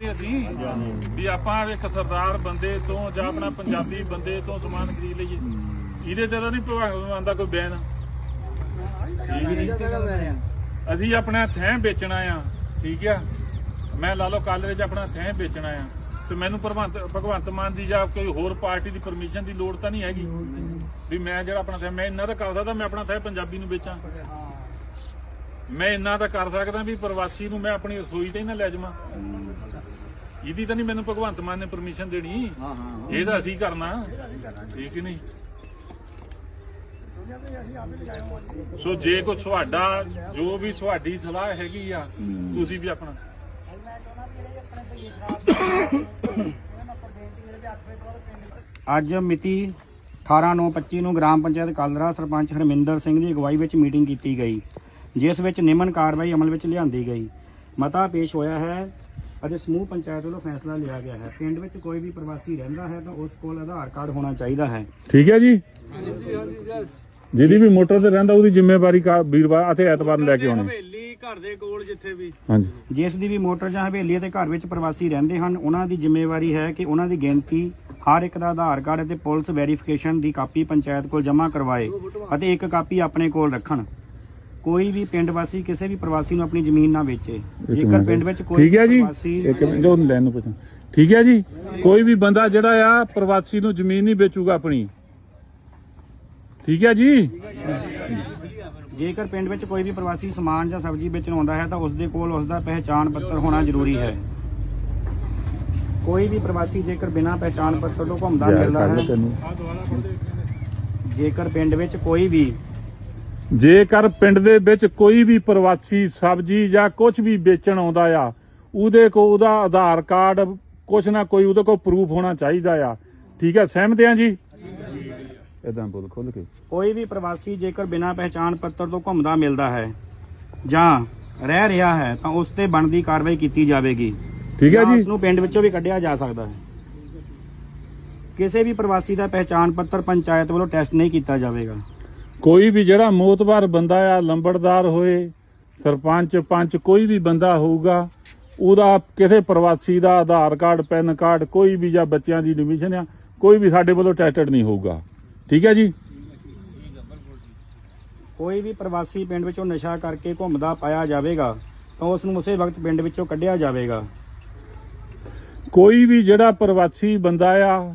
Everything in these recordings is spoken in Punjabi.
ਤੇ ਅਸੀਂ ਵੀ ਆਪਾਂ ਇੱਕ ਸਰਦਾਰ ਬੰਦੇ ਤੋਂ ਜਾਂ ਆਪਣਾ ਪੰਜਾਬੀ ਬੰਦੇ ਤੋਂ ਸਮਾਨ ਖਰੀਦ ਲਈਏ। ਇਹਦੇ ਤੇ ਤਾਂ ਨਹੀਂ ਭਗਵਾਨ ਦਾ ਕੋਈ ਬੈਨ। ਅਸੀਂ ਆਪਣਾ ਥੈਂ ਵੇਚਣਾ ਆ ਠੀਕ ਆ? ਮੈਂ ਲਾ ਲਓ ਕਾਲਰੇ 'ਚ ਆਪਣਾ ਥੈਂ ਵੇਚਣਾ ਆ। ਤੇ ਮੈਨੂੰ ਭਗਵੰਤ ਭਗਵੰਤ ਮਾਨ ਦੀ ਜਾਂ ਕੋਈ ਹੋਰ ਪਾਰਟੀ ਦੀ ਪਰਮਿਸ਼ਨ ਦੀ ਲੋੜ ਤਾਂ ਨਹੀਂ ਹੈਗੀ। ਵੀ ਮੈਂ ਜਿਹੜਾ ਆਪਣਾ ਥੈਂ ਮੈਂ ਇੰਨਾ ਤਾਂ ਕਰ ਸਕਦਾ ਮੈਂ ਆਪਣਾ ਥੈਂ ਪੰਜਾਬੀ ਨੂੰ ਵੇਚਾਂ। ਮੈਂ ਇੰਨਾ ਤਾਂ ਕਰ ਸਕਦਾ ਵੀ ਪ੍ਰਵਾਸੀ ਨੂੰ ਮੈਂ ਆਪਣੀ ਰਸੋਈ ਤੇ ਹੀ ਨਾ ਲੈ ਜਾਵਾਂ। ਇਹਦੀ ਤਾਂ ਨਹੀਂ ਮੈਨੂੰ ਭਗਵੰਤ ਮਾਨ ਨੇ ਪਰਮਿਸ਼ਨ ਦੇਣੀ। ਹਾਂ ਹਾਂ ਇਹ ਤਾਂ ਅਸੀਂ ਕਰਨਾ। ਠੀਕ ਹੀ ਨਹੀਂ? ਸੋ ਜੇ ਕੋਈ ਤੁਹਾਡਾ ਜੋ ਵੀ ਤੁਹਾਡੀ ਸਲਾਹ ਹੈਗੀ ਆ ਤੁਸੀਂ ਵੀ ਆਪਣਾ। ਅੱਜ ਮਿਤੀ 18/9/25 ਨੂੰ ਗ੍ਰਾਮ ਪੰਚਾਇਤ ਕਾਲਰਾ ਸਰਪੰਚ ਹਰਮਿੰਦਰ ਸਿੰਘ ਦੀ ਅਗਵਾਈ ਵਿੱਚ ਮੀਟਿੰਗ ਕੀਤੀ ਗਈ ਜਿਸ ਵਿੱਚ ਨਿਮਨ ਕਾਰਵਾਈ ਅਮਲ ਵਿੱਚ ਲਿਆਂਦੀ ਗਈ। ਮਤਾ ਪੇਸ਼ ਹੋਇਆ ਹੈ ਅਤੇ ਸਮੂਹ ਪੰਚਾਇਤ ਵੱਲੋਂ ਫੈਸਲਾ ਲਿਆ ਗਿਆ ਹੈ। ਪਿੰਡ ਵਿੱਚ ਕੋਈ ਵੀ ਪ੍ਰਵਾਸੀ ਰਹਿੰਦਾ ਹੈ ਤਾਂ ਉਸ ਕੋਲ ਆਧਾਰ ਕਾਰਡ ਹੋਣਾ ਚਾਹੀਦਾ ਹੈ। ਠੀਕ ਹੈ ਜੀ? ਜਿਹਦੀ ਵੀ ਮੋਟਰ ਤੇ ਰਹਿੰਦਾ ਉਹਦੀ ਜ਼ਿੰਮੇਵਾਰੀ ਕਾ- ਵੀਰਵਾਰ ਅਤੇ ਐਤਵਾਰ ਨੂੰ ਲੈ ਕੇ ਆਉਣੀ। ਹਵੇਲੀ ਘਰ ਦੇ ਕੋਲ ਜਿੱਥੇ ਵੀ। ਹਾਂਜੀ। ਜਿਸ ਦੀ ਵੀ ਮੋਟਰ ਜਾਂ ਹਵੇਲੀ ਅਤੇ ਘਰ ਵਿੱਚ ਪ੍ਰਵਾਸੀ ਰਹਿੰਦੇ ਹਨ ਉਹਨਾਂ ਦੀ ਜ਼ਿੰਮੇਵਾਰੀ ਹੈ ਕਿ ਉਹਨਾਂ ਦੀ ਗਿਣਤੀ ਹਰ ਇੱਕ ਦਾ ਆਧਾਰ ਕਾਰਡ ਅਤੇ ਪੁਲਿਸ ਵੈਰੀਫਿਕੇਸ਼ਨ ਦੀ ਕਾਪੀ ਪੰਚਾਇਤ ਕੋਲ ਜਮ੍ਹਾਂ ਕਰਵਾਏ ਅਤੇ ਇੱਕ ਕਾਪੀ ਆਪਣੇ ਕੋਲ ਰੱਖਣ। ਕੋਈ ਵੀ ਪਿੰਡ ਵਾਸੀ ਕਿਸੇ ਵੀ ਪ੍ਰਵਾਸੀ ਨੂੰ ਆਪਣੀ ਜ਼ਮੀਨ ਨਾ ਵੇਚੇ। ਜੇਕਰ ਪਿੰਡ ਵਿੱਚ ਕੋਈ ਠੀਕ ਹੈ ਜੀ? ਪ੍ਰਵਾਸੀ ਇੱਕ ਮਿੰਟ ਜੋ ਲੈਣ ਨੂੰ ਪੁੱਛਾਂ। ਠੀਕ ਹੈ ਜੀ? ਕੋਈ ਵੀ ਬੰਦਾ ਜਿਹੜਾ ਆ ਪ੍ਰਵਾਸੀ ਨੂੰ ਜ਼ਮੀਨ ਨਹੀਂ ਵੇਚੂਗਾ ਆਪਣੀ। ਠੀਕ ਹੈ ਜੀ? ਜੇਕਰ ਪਿੰਡ ਵਿੱਚ ਕੋਈ ਵੀ ਪ੍ਰਵਾਸੀ ਸਮਾਨ ਜਾਂ ਸਬਜ਼ੀ ਵੇਚਣ ਆਉਂਦਾ ਹੈ ਤਾਂ ਉਸ ਦੇ ਕੋਲ ਉਸ ਦਾ ਪਹਿਚਾਣ ਪੱਤਰ ਹੋਣਾ ਜ਼ਰੂਰੀ ਹੈ। ਕੋਈ ਵੀ ਪ੍ਰਵਾਸੀ ਜੇਕਰ ਬਿਨਾਂ ਪਹਿਚਾਣ ਪੱਤਰ ਤੋਂ ਘੁੰਮਦਾ ਮਿਲਦਾ ਹੈ ਜੇਕਰ ਪਿੰਡ ਵਿੱਚ ਕੋਈ ਵੀ ਜੇਕਰ ਪਿੰਡ ਦੇ ਵਿੱਚ ਕੋਈ ਵੀ ਪ੍ਰਵਾਸੀ ਸਬਜ਼ੀ ਜਾਂ ਕੁਝ ਵੀ ਵੇਚਣ ਆਉਂਦਾ ਆ ਉਹਦੇ ਕੋ ਉਹਦਾ ਆਧਾਰ ਕਾਰਡ ਕੁਛ ਨਾ ਕੋਈ ਉਹਦੇ ਕੋ ਪ੍ਰੂਫ ਹੋਣਾ ਚਾਹੀਦਾ ਆ। ਠੀਕ ਹੈ ਸਹਿਮਤ ਆ ਜੀ? ਇਦਾਂ ਬੋਲ ਖੋਲ ਕੇ। ਕੋਈ ਵੀ ਪ੍ਰਵਾਸੀ ਜੇਕਰ ਬਿਨਾਂ ਪਹਿਚਾਣ ਪੱਤਰ ਤੋਂ ਘੁੰਮਦਾ ਮਿਲਦਾ ਹੈ ਜਾਂ ਰਹਿ ਰਿਹਾ ਹੈ ਤਾਂ ਉਸ ਤੇ ਬਣਦੀ ਕਾਰਵਾਈ ਕੀਤੀ ਜਾਵੇਗੀ। ਠੀਕ ਹੈ ਜਾਂ ਜੀ। ਉਸ ਨੂੰ ਪਿੰਡ ਵਿੱਚੋਂ ਵੀ ਕੱਢਿਆ ਜਾ ਸਕਦਾ ਹੈ। ਕਿਸੇ ਵੀ ਪ੍ਰਵਾਸੀ ਦਾ ਪਹਿਚਾਣ ਪੱਤਰ ਪੰਚਾਇਤ ਵੱਲੋਂ ਟੈਸਟ ਨਹੀਂ ਕੀਤਾ ਜਾਵੇਗਾ। ਕੋਈ ਵੀ ਜਿਹੜਾ ਮੋਤਬਾਰ ਬੰਦਾ ਆ ਲੰਬੜਦਾਰ ਹੋਏ ਸਰਪੰਚ ਪੰਚ ਕੋਈ ਵੀ ਬੰਦਾ ਹੋਊਗਾ ਉਹਦਾ ਕਿਸੇ ਪ੍ਰਵਾਸੀ ਦਾ ਆਧਾਰ ਕਾਰਡ ਪੈਨ ਕਾਰਡ ਕੋਈ ਵੀ ਜਾਂ ਬੱਚਿਆਂ ਦੀ ਐਡਮਿਸ਼ਨ ਆ ਕੋਈ ਵੀ ਸਾਡੇ ਵੱਲੋਂ ਟੈਸਟਡ ਨਹੀਂ ਹੋਊਗਾ। ਠੀਕ ਹੈ ਜੀ? ਕੋਈ ਵੀ ਪ੍ਰਵਾਸੀ ਪਿੰਡ ਵਿੱਚੋਂ ਨਸ਼ਾ ਕਰਕੇ ਘੁੰਮਦਾ ਪਾਇਆ ਜਾਵੇਗਾ ਤਾਂ ਉਸ ਨੂੰ ਉਸੇ ਵਕਤ ਪਿੰਡ ਵਿੱਚੋਂ ਕੱਢਿਆ ਜਾਵੇਗਾ। ਕੋਈ ਵੀ ਜਿਹੜਾ ਪ੍ਰਵਾਸੀ ਬੰਦਾ ਆ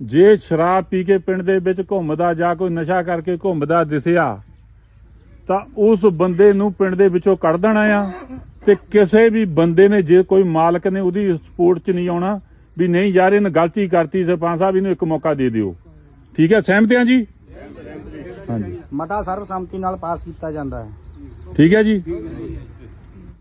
ਜੇ ਸ਼ਰਾਬ ਪੀ ਕੇ ਪਿੰਡ ਦੇ ਵਿੱਚ ਘੁੰਮਦਾ ਜਾਂ ਕੋਈ ਨਸ਼ਾ ਕਰਕੇ ਘੁੰਮਦਾ ਦਿਸਿਆ ਤਾਂ ਉਸ ਬੰਦੇ ਨੂੰ ਪਿੰਡ ਦੇ ਵਿੱਚੋਂ ਕੱਢ ਦੇਣਾ ਆ। ਤੇ ਕਿਸੇ ਵੀ ਬੰਦੇ ਨੇ ਜੇ ਕੋਈ ਮਾਲਕ ਨੇ ਉਹਦੀ ਸਪੋਰਟ 'ਚ ਨਹੀਂ ਆਉਣਾ ਵੀ ਨਹੀਂ ਯਾਰ ਇਹਨੇ ਗਲਤੀ ਕਰਤੀ ਸਰਪੰਚ ਸਾਹਿਬ ਇਹਨੂੰ ਇੱਕ ਮੌਕਾ ਦੇ ਦਿਓ। ਠੀਕ ਹੈ ਸਹਿਮਤ ਆ ਜੀ? ਹਾਂਜੀ। ਮਤਾ ਸਰਬਸੰਮਤੀ ਨਾਲ ਪਾਸ ਕੀਤਾ ਜਾਂਦਾ ਹੈ। ਠੀਕ ਹੈ ਜੀ?